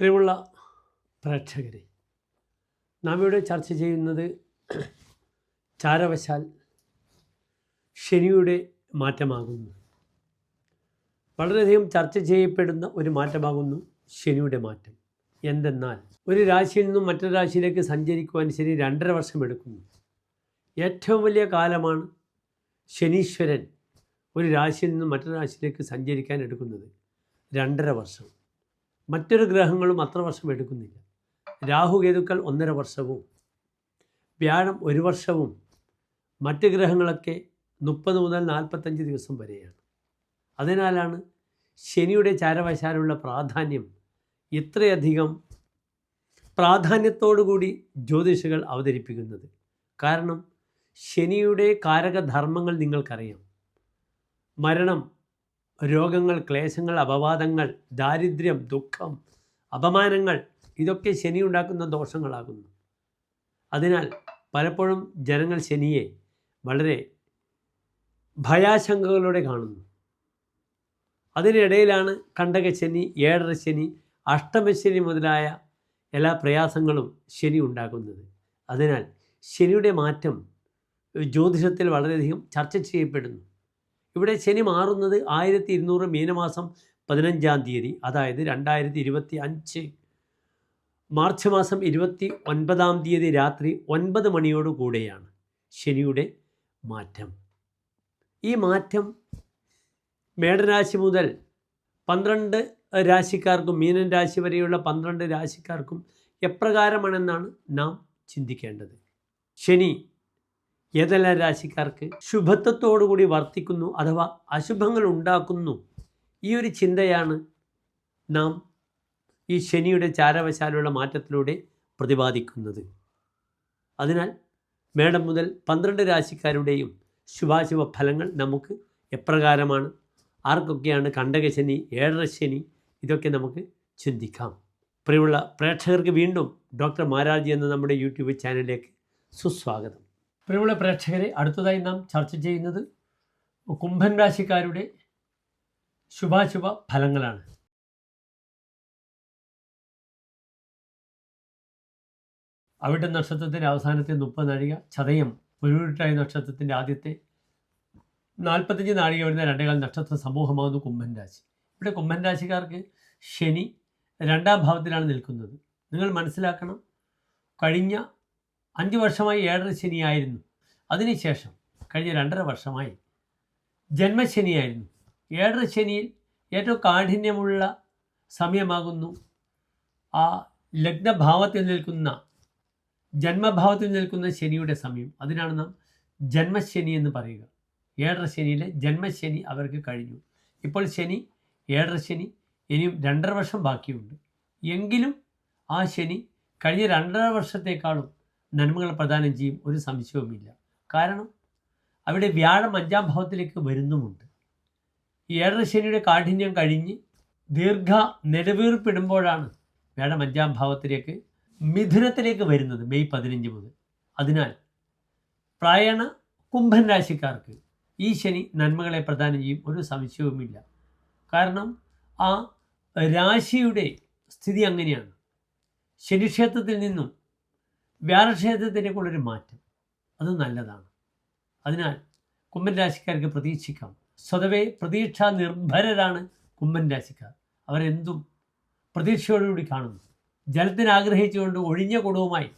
പ്രിയമുള്ള പ്രേക്ഷകരെ. നാം ഇവിടെ ചർച്ച ചെയ്യുന്നത് ചാരവശാൽ ശനിയുടെ മാറ്റമാകുന്നു. വളരെയധികം ചർച്ച ചെയ്യപ്പെടുന്ന ഒരു മാറ്റമാകുന്നു ശനിയുടെ മാറ്റം. എന്തെന്നാൽ ഒരു രാശിയിൽ നിന്നും മറ്റൊരു രാശിയിലേക്ക് സഞ്ചരിക്കുവാൻ ശനി രണ്ടര വർഷം എടുക്കുന്നു. ഏറ്റവും വലിയ കാലമാണ് ശനീശ്വരൻ ഒരു രാശിയിൽ നിന്നും മറ്റൊരു രാശിയിലേക്ക് സഞ്ചരിക്കാൻ എടുക്കുന്നത് രണ്ടര വർഷം. മറ്റൊരു ഗ്രഹങ്ങളും അത്ര വർഷം എടുക്കുന്നില്ല. രാഹുകേതുക്കൾ ഒന്നര വർഷവും വ്യാഴം ഒരു വർഷവും മറ്റ് ഗ്രഹങ്ങളൊക്കെ മുപ്പത് മുതൽ നാൽപ്പത്തഞ്ച് ദിവസം വരെയാണ്. അതിനാലാണ് ശനിയുടെ ചാരവശാലുള്ള പ്രാധാന്യം ഇത്രയധികം പ്രാധാന്യത്തോടുകൂടി ജ്യോതിഷകൾ അവതരിപ്പിക്കുന്നത്. കാരണം ശനിയുടെ കാരകധർമ്മങ്ങൾ നിങ്ങൾക്കറിയാം. മരണം രോഗങ്ങൾ ക്ലേശങ്ങൾ അപവാദങ്ങൾ ദാരിദ്ര്യം ദുഃഖം അപമാനങ്ങൾ ഇതൊക്കെ ശനി ഉണ്ടാക്കുന്ന ദോഷങ്ങളാകുന്നു. അതിനാൽ പലപ്പോഴും ജനങ്ങൾ ശനിയെ വളരെ ഭയാശങ്കകളോടെ കാണുന്നു. അതിനിടയിലാണ് കണ്ടകശനി ഏഴര ശനി അഷ്ടമശനി മുതലായ എല്ലാ പ്രയാസങ്ങളും ശനി ഉണ്ടാക്കുന്നത്. അതിനാൽ ശനിയുടെ മാറ്റം ജ്യോതിഷത്തിൽ വളരെയധികം ചർച്ച ചെയ്യപ്പെടുന്നു. ഇവിടെ ശനി മാറുന്നത് ആയിരത്തി ഇരുന്നൂറ് മീനമാസം പതിനഞ്ചാം തീയതി അതായത് രണ്ടായിരത്തി ഇരുപത്തി അഞ്ച് മാർച്ച് മാസം ഇരുപത്തി ഒൻപതാം തീയതി രാത്രി ഒൻപത് മണിയോട് കൂടെയാണ് ശനിയുടെ മാറ്റം. ഈ മാറ്റം മേടരാശി മുതൽ പന്ത്രണ്ട് രാശിക്കാർക്കും മീനൻ രാശി വരെയുള്ള പന്ത്രണ്ട് രാശിക്കാർക്കും എപ്രകാരമാണെന്നാണ് നാം ചിന്തിക്കേണ്ടത്. ശനി ഏതെല്ലാം രാശിക്കാർക്ക് ശുഭത്വത്തോടുകൂടി വർത്തിക്കുന്നു അഥവാ അശുഭങ്ങൾ ഉണ്ടാക്കുന്നു? ഈ ഒരു ചിന്തയാണ് നാം ഈ ശനിയുടെ ചാരവശാലുള്ള മാറ്റത്തിലൂടെ പ്രതിപാദിക്കുന്നത്. അതിനാൽ മേടം മുതൽ പന്ത്രണ്ട് രാശിക്കാരുടെയും ശുഭാശുഭ ഫലങ്ങൾ നമുക്ക് എപ്രകാരമാണ്? ആർക്കൊക്കെയാണ് കണ്ടകശനി ഏഴര ശനി ഇതൊക്കെ നമുക്ക് ചിന്തിക്കാം. പ്രിയമുള്ള പ്രേക്ഷകർക്ക് വീണ്ടും ഡോക്ടർ മാരാജി എന്ന നമ്മുടെ യൂട്യൂബ് ചാനലിലേക്ക് സുസ്വാഗതം. പ്രിയമുള്ള പ്രേക്ഷകരെ അടുത്തതായി നാം ചർച്ച ചെയ്യുന്നത് കുംഭൻ രാശിക്കാരുടെ ശുഭാശുഭ ഫലങ്ങളാണ്. അവിടെ നക്ഷത്രത്തിന്റെ അവസാനത്തെ മുപ്പത് നാഴിക ചതയം പുരുട്ടായ നക്ഷത്രത്തിന്റെ ആദ്യത്തെ നാൽപ്പത്തഞ്ച് നാഴിക വരുന്ന രണ്ടേകാൽ നക്ഷത്ര സമൂഹമാകുന്നു കുംഭൻ രാശി. ഇവിടെ കുംഭൻ രാശിക്കാർക്ക് ശനി രണ്ടാം ഭാവത്തിലാണ് നിൽക്കുന്നത്. നിങ്ങൾ മനസ്സിലാക്കണം കഴിഞ്ഞ അഞ്ച് വർഷമായി ഏഴര ശനിയായിരുന്നു. അതിനുശേഷം കഴിഞ്ഞ രണ്ടര വർഷമായി ജന്മശനിയായിരുന്നു. ഏഴര ശനിയിൽ ഏറ്റവും കാഠിന്യമുള്ള സമയമാകുന്നു. ആ ലഗ്നഭാവത്തിൽ നിൽക്കുന്ന ജന്മഭാവത്തിൽ നിൽക്കുന്ന ശനിയുടെ സമയം. അതിനാണ് നാം ജന്മശനി എന്ന് പറയുക. ഏഴര ശനിയിലെ ജന്മശനി അവർക്ക് കഴിഞ്ഞു. ഇപ്പോൾ ശനി ഏഴര ശനി ഇനിയും രണ്ടര വർഷം ബാക്കിയുണ്ട്. എങ്കിലും ആ ശനി കഴിഞ്ഞ രണ്ടര വർഷത്തേക്കാളും നന്മകൾ പ്രദാനം ചെയ്യും ഒരു സംശയവുമില്ല. കാരണം അവിടെ വ്യാഴം അഞ്ചാം ഭാവത്തിലേക്ക് വരുന്നുമുണ്ട്. ഈ ഏഴര ശനിയുടെ കാഠിന്യം കഴിഞ്ഞ് ദീർഘ നിലവീർപ്പിടുമ്പോഴാണ് വ്യാഴം അഞ്ചാം ഭാവത്തിലേക്ക് മിഥുനത്തിലേക്ക് വരുന്നത് മെയ് പതിനഞ്ച് മുതൽ. അതിനാൽ പ്രായണ കുംഭൻ രാശിക്കാർക്ക് ഈ ശനി നന്മകളെ പ്രദാനം ചെയ്യും ഒരു സംശയവുമില്ല. കാരണം ആ രാശിയുടെ സ്ഥിതി അങ്ങനെയാണ്. ശനിക്ഷേത്രത്തിൽ നിന്നും വ്യാഴക്ഷേത്രത്തിലേക്കുള്ളൊരു മാറ്റം. അത് നല്ലതാണ്. അതിനാൽ കുംഭൻ രാശിക്കാർക്ക് പ്രതീക്ഷിക്കാം. സ്വതവേ പ്രതീക്ഷ നിർഭരരാണ് കുംഭൻ രാശിക്കാർ. അവരെന്തും പ്രതീക്ഷയോടുകൂടി കാണുന്നു. ജലത്തിന് ആഗ്രഹിച്ചുകൊണ്ട് ഒഴിഞ്ഞ കുടവുമായി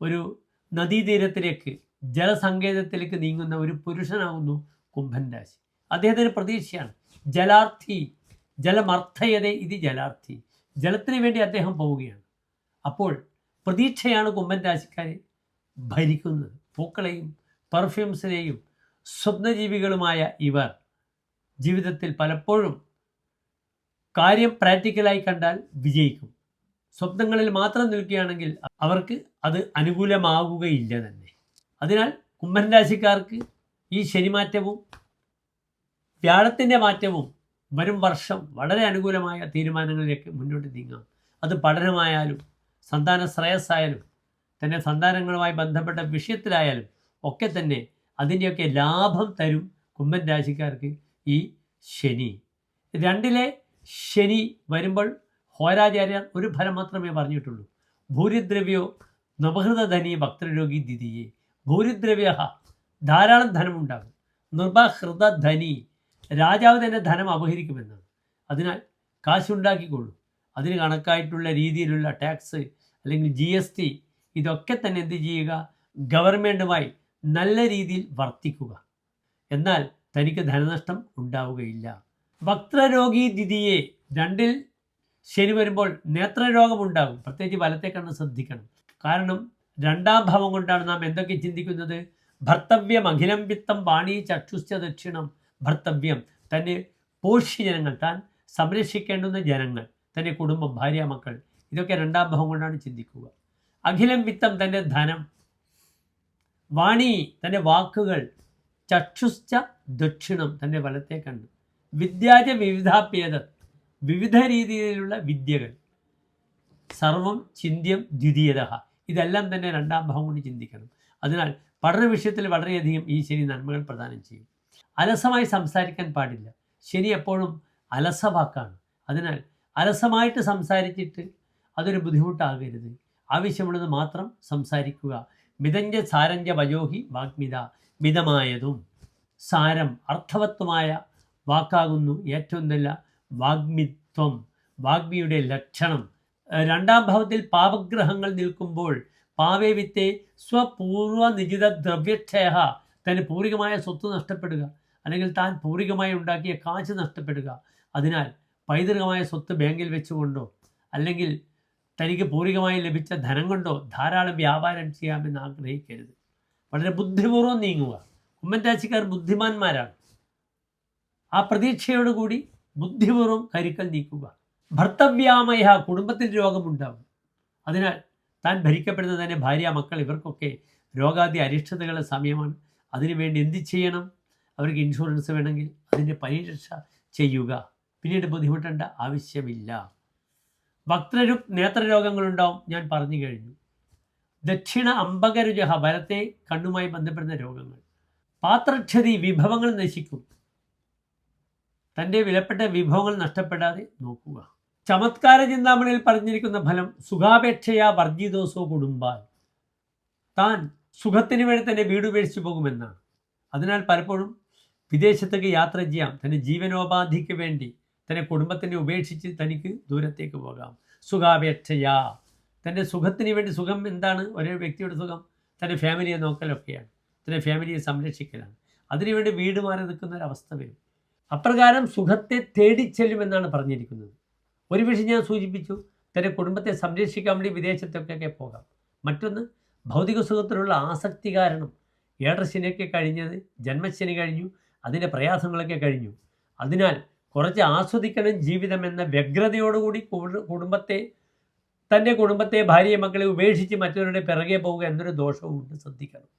ഒരു നദീതീരത്തിലേക്ക് ജലസങ്കേതത്തിലേക്ക് നീങ്ങുന്ന ഒരു പുരുഷനാകുന്നു കുംഭൻ രാശി. അദ്ദേഹത്തിന് പ്രതീക്ഷയാണ്. ജലാർത്ഥി ജലമർത്ഥയതേ ഇത് ജലാർത്ഥി. ജലത്തിന് വേണ്ടി അദ്ദേഹം പോവുകയാണ്. അപ്പോൾ പ്രതീക്ഷയാണ് കുമ്മൻ രാശിക്കാരെ ഭരിക്കുന്നത്. പൂക്കളെയും പെർഫ്യൂംസിനെയും സ്വപ്നജീവികളുമായ ഇവർ ജീവിതത്തിൽ പലപ്പോഴും കാര്യം പ്രാക്ടിക്കലായി കണ്ടാൽ വിജയിക്കും. സ്വപ്നങ്ങളിൽ മാത്രം നിൽക്കുകയാണെങ്കിൽ അവർക്ക് അത് അനുകൂലമാവുകയില്ല തന്നെ. അതിനാൽ കുംഭൻ രാശിക്കാർക്ക് ഈ ശനിമാറ്റവും വ്യാഴത്തിന്റെ മാറ്റവും വരും വർഷം വളരെ അനുകൂലമായ തീരുമാനങ്ങളിലേക്ക് മുന്നോട്ട് നീങ്ങാം. അത് പഠനമായാലും സന്താന ശ്രേയസ്സായാലും തന്നെ സന്താനങ്ങളുമായി ബന്ധപ്പെട്ട വിഷയത്തിലായാലും ഒക്കെ തന്നെ അതിന്റെയൊക്കെ ലാഭം തരും കുംഭൻ രാശിക്കാർക്ക് ഈ ശനി. രണ്ടിലെ ശനി വരുമ്പോൾ ഹോരാചാര്യർ ഒരു ഫലം മാത്രമേ പറഞ്ഞിട്ടുള്ളൂ. ഭൂരിദ്രവ്യോ നവഹൃതധനി ഭക്തരോഗി ദിതിയെ ഭൂരിദ്രവ്യ ധാരാളം ധനമുണ്ടാകും. നിർബഹൃതധനി രാജാവ് തന്നെ ധനം അപഹരിക്കുമെന്നാണ്. അതിനാൽ കാശുണ്ടാക്കിക്കൊള്ളൂ അതിന് കണക്കായിട്ടുള്ള രീതിയിലുള്ള ടാക്സ് അല്ലെങ്കിൽ ജി എസ് ടി ഇതൊക്കെ തന്നെ എന്ത് ചെയ്യുക? ഗവൺമെന്റുമായി നല്ല രീതിയിൽ വർത്തിക്കുക. എന്നാൽ തനിക്ക് ധനനഷ്ടം ഉണ്ടാവുകയില്ല. വക്രരോഗി ദിതിയെ രണ്ടിൽ ശനി വരുമ്പോൾ നേത്രരോഗമുണ്ടാകും പ്രത്യേകിച്ച് വലത്തെ കണ്ണ് ശ്രദ്ധിക്കണം. കാരണം രണ്ടാം ഭാവം കൊണ്ടാണ് നാം എന്തൊക്കെ ചിന്തിക്കുന്നത്? ഭർത്തവ്യം അഖിലം വിത്തം വാണി ചക്ഷുശ്ച ദക്ഷിണം ഭർത്തവ്യം. തന്നെ പോഷ്യ ജനങ്ങൾ താൻ സംരക്ഷിക്കേണ്ടുന്ന ജനങ്ങൾ തന്റെ കുടുംബം ഭാര്യ മക്കൾ. ഇതൊക്കെ രണ്ടാം ഭാവം കൊണ്ടാണ് ചിന്തിക്കുക. അഖിലം വിത്തം തന്റെ ധനം. വാണി തന്റെ വാക്കുകൾ ചക്ഷുശ്ച ദക്ഷിണം തന്റെ വലത്തെ കണ്ണ്. വിദ്യാജ വിവിധാപ്യത വിവിധ രീതിയിലുള്ള വിദ്യകൾ. സർവം ചിന്ത്യം ദ്വിതീയത. ഇതെല്ലാം തന്നെ രണ്ടാം ഭാവം കൊണ്ട് ചിന്തിക്കണം. അതിനാൽ പഠന വിഷയത്തിൽ വളരെയധികം ഈ ശനി നന്മകൾ പ്രദാനം ചെയ്യും. അലസമായി സംസാരിക്കാൻ പാടില്ല. ശനി എപ്പോഴും അലസവാക്കാണ്. അതിനാൽ അലസമായിട്ട് സംസാരിച്ചിട്ട് അതൊരു ബുദ്ധിമുട്ടാകരുത്. ആവശ്യമുള്ളത് മാത്രം സംസാരിക്കുക. മിതഞ്ച സാരഞ്ച വയോഹി വാഗ്മിത. മിതമായതും. സാരം അർത്ഥവത്വമായ വാക്കാകുന്നു ഏറ്റവും നല്ല വാഗ്മിത്വം. വാഗ്മിയുടെ ലക്ഷണം. രണ്ടാം ഭാവത്തിൽ പാപഗ്രഹങ്ങൾ നിൽക്കുമ്പോൾ പാവേവിത്തെ സ്വപൂർവ നിജിത ദ്രവ്യക്ഷയ തന്റെ പൂർവികമായ സ്വത്ത് നഷ്ടപ്പെടുക അല്ലെങ്കിൽ താൻ പൂർവികമായി ഉണ്ടാക്കിയ കാശ് നഷ്ടപ്പെടുക. അതിനാൽ പൈതൃകമായ സ്വത്ത് ബാങ്കിൽ വെച്ചുകൊണ്ടോ അല്ലെങ്കിൽ തനിക്ക് പൂർവികമായി ലഭിച്ച ധനം കൊണ്ടോ ധാരാളം വ്യാപാരം ചെയ്യാമെന്ന് ആഗ്രഹിക്കരുത്. വളരെ ബുദ്ധിപൂർവം നീങ്ങുക. കുമ്മൻരാശിക്കാർ ബുദ്ധിമാന്മാരാണ്. ആ പ്രതീക്ഷയോടുകൂടി ബുദ്ധിപൂർവം കരുക്കൽ നീക്കുക. ഭർത്തവ്യാമയ കുടുംബത്തിൽ രോഗമുണ്ടാവും അതിനാൽ താൻ ഭരിക്കപ്പെടുന്ന തന്നെ ഭാര്യ മക്കൾ ഇവർക്കൊക്കെ രോഗാദി അരിഷ്ടതകളുടെ സമയമാണ്. അതിനുവേണ്ടി എന്ത് ചെയ്യണം? അവർക്ക് ഇൻഷുറൻസ് വേണമെങ്കിൽ അതിന്റെ പരിരക്ഷ ചെയ്യുക. പിന്നീട് ബുദ്ധിമുട്ടേണ്ട ആവശ്യമില്ല. വക്രരു നേത്രരോഗങ്ങളുണ്ടാവും ഞാൻ പറഞ്ഞു കഴിഞ്ഞു. ദക്ഷിണ അമ്പകരുജഹ വരത്തെ കണ്ണുമായി ബന്ധപ്പെടുന്ന രോഗങ്ങൾ. പാത്രക്ഷതി വിഭവങ്ങൾ നശിക്കും. തന്റെ വിലപ്പെട്ട വിഭവങ്ങൾ നഷ്ടപ്പെടാതെ നോക്കുക. ചമത്കാര ചിന്താമണിയിൽ പറഞ്ഞിരിക്കുന്ന ഫലം സുഖാപേക്ഷയാ വർജിതോസോ കുടുംബാൽ താൻ സുഖത്തിന് വേണ്ടി തന്നെ വീട് ഉപേക്ഷിച്ചു പോകുമെന്നാണ്. അതിനാൽ പലപ്പോഴും വിദേശത്തേക്ക് യാത്ര ചെയ്യാം. തന്റെ ജീവനോപാധിക്ക് വേണ്ടി തന്റെ കുടുംബത്തിനെ ഉപേക്ഷിച്ച് തനിക്ക് ദൂരത്തേക്ക് പോകാം. സുഖാപേക്ഷയാ. തന്റെ സുഖത്തിന് വേണ്ടി സുഖം എന്താണ്? ഒരേ വ്യക്തിയുടെ സുഖം തന്റെ ഫാമിലിയെ നോക്കലൊക്കെയാണ്. തന്റെ ഫാമിലിയെ സംരക്ഷിക്കലാണ്. അതിനുവേണ്ടി വീട് മാറി നിൽക്കുന്ന ഒരവസ്ഥ വരും. അപ്രകാരം സുഖത്തെ തേടിച്ചെല്ലുമെന്നാണ് പറഞ്ഞിരിക്കുന്നത്. ഒരു വിഷയം ഞാൻ സൂചിപ്പിച്ചു. തന്റെ കുടുംബത്തെ സംരക്ഷിക്കാൻ വേണ്ടി വിദേശത്തൊക്കെ പോകാം. മറ്റൊന്ന് ഭൗതിക സുഖത്തിലുള്ള ആസക്തി കാരണം. ഏഴരശനിയൊക്കെ കഴിഞ്ഞത് ജന്മശനി കഴിഞ്ഞു അതിന്റെ പ്രയാസങ്ങളൊക്കെ കഴിഞ്ഞു. അതിനാൽ കുറച്ച് ആസ്വദിക്കണം ജീവിതം എന്ന വ്യഗ്രതയോടുകൂടി കുടു- കുടുംബത്തെ തന്റെ കുടുംബത്തെ ഭാര്യയെ മക്കളെ ഉപേക്ഷിച്ച് മറ്റവരുടെ പിറകെ പോവുക എന്നൊരു ദോഷവുമുണ്ട്. ശ്രദ്ധിക്കണം.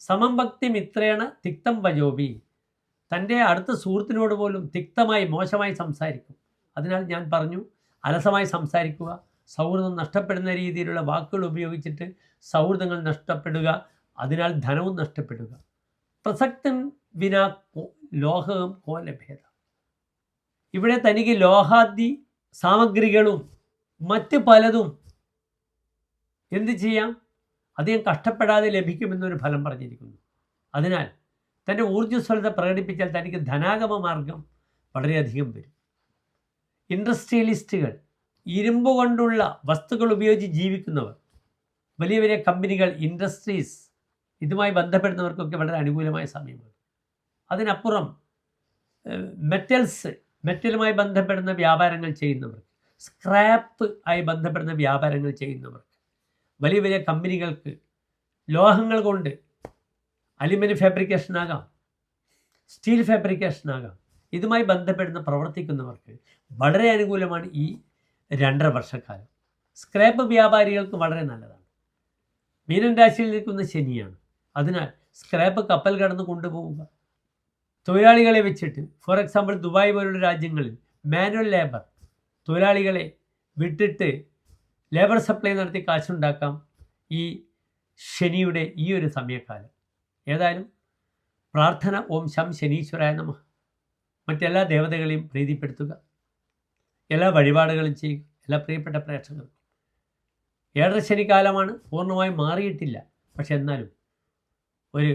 സമം ഭക്തി മിത്രേണ തിക്തം വജോബി തന്റെ അടുത്ത സുഹൃത്തിനോട് പോലും തിക്തമായി മോശമായി സംസാരിക്കും. അതിനാൽ ഞാൻ പറഞ്ഞു അലസമായി സംസാരിക്കുക സൗഹൃദം നഷ്ടപ്പെടുന്ന രീതിയിലുള്ള വാക്കുകൾ ഉപയോഗിച്ചിട്ട് സൗഹൃദങ്ങൾ നഷ്ടപ്പെടുക അതിനാൽ ധനവും നഷ്ടപ്പെടുക. പ്രസക്തൻ വിനാ ലോഹവും കോലഭേദ. ഇവിടെ തനിക്ക് ലോഹാദി സാമഗ്രികളും മറ്റ് പലതും എന്ത് ചെയ്യാം? അധികം കഷ്ടപ്പെടാതെ ലഭിക്കുമെന്നൊരു ഫലം പറഞ്ഞിരിക്കുന്നു. അതിനാൽ തന്റെ ഊർജസ്വലത പ്രകടിപ്പിച്ചാൽ തനിക്ക് ധനാഗമ മാർഗം വളരെയധികം വരും. ഇൻഡസ്ട്രിയലിസ്റ്റുകൾ ഇരുമ്പ് കൊണ്ടുള്ള വസ്തുക്കൾ ഉപയോഗിച്ച് ജീവിക്കുന്നവർ വലിയ വലിയ കമ്പനികൾ ഇൻഡസ്ട്രീസ് ഇതുമായി ബന്ധപ്പെടുന്നവർക്കൊക്കെ വളരെ അനുകൂലമായ സമയമാണ്. അതിനപ്പുറം മെറ്റൽസ് മെറ്റലുമായി ബന്ധപ്പെടുന്ന വ്യാപാരങ്ങൾ ചെയ്യുന്നവർ സ്ക്രാപ്പ് ആയി ബന്ധപ്പെടുന്ന വ്യാപാരങ്ങൾ ചെയ്യുന്നവർക്ക് വലിയ വലിയ കമ്പനികൾക്ക് ലോഹങ്ങൾ കൊണ്ട് അലുമിനിയം ഫാബ്രിക്കേഷൻ ആകാം സ്റ്റീൽ ഫാബ്രിക്കേഷൻ ആകാം ഇതുമായി ബന്ധപ്പെടുന്ന പ്രവർത്തിക്കുന്നവർക്ക് വളരെ അനുകൂലമാണ് ഈ രണ്ടര വർഷക്കാലം. സ്ക്രാപ്പ് വ്യാപാരികൾക്ക് വളരെ നല്ലതാണ്. മീനൻ രാശിയിൽ നിൽക്കുന്ന ശനിയാണ്. അതിനാൽ സ്ക്രാപ്പ് കപ്പൽ കടന്ന് കൊണ്ടുപോവുക. തൊഴിലാളികളെ വെച്ചിട്ട് ഫോർ എക്സാമ്പിൾ ദുബായ് പോലുള്ള രാജ്യങ്ങളിൽ മാനുവൽ ലേബർ തൊഴിലാളികളെ വിട്ടിട്ട് ലേബർ സപ്ലൈ നടത്തി കാശുണ്ടാക്കാം ഈ ശനിയുടെ ഈ ഒരു സമയക്കാലം. ഏതായാലും പ്രാർത്ഥന ഓം ശം ശനീശ്വരായ നമ. മറ്റെല്ലാ ദേവതകളെയും പ്രീതിപ്പെടുത്തുക. എല്ലാ വഴിപാടുകളും ചെയ്യുക. എല്ലാ പ്രിയപ്പെട്ട പ്രേക്ഷകർക്കും ഏഴര ശനിക്കാലമാണ് പൂർണമായും മാറിയിട്ടില്ല. പക്ഷെ എന്നാലും ഒരു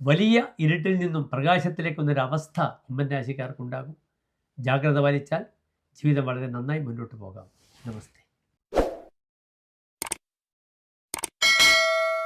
വലിയ ഇരുട്ടിൽ നിന്നും പ്രകാശത്തിലേക്കൊന്നൊരവസ്ഥ കുംഭൻ രാശിക്കാർക്കുണ്ടാകും ജാഗ്രത പാലിച്ചാൽ ജീവിതം വളരെ നന്നായി മുന്നോട്ട് പോകാം. നമസ്തേ.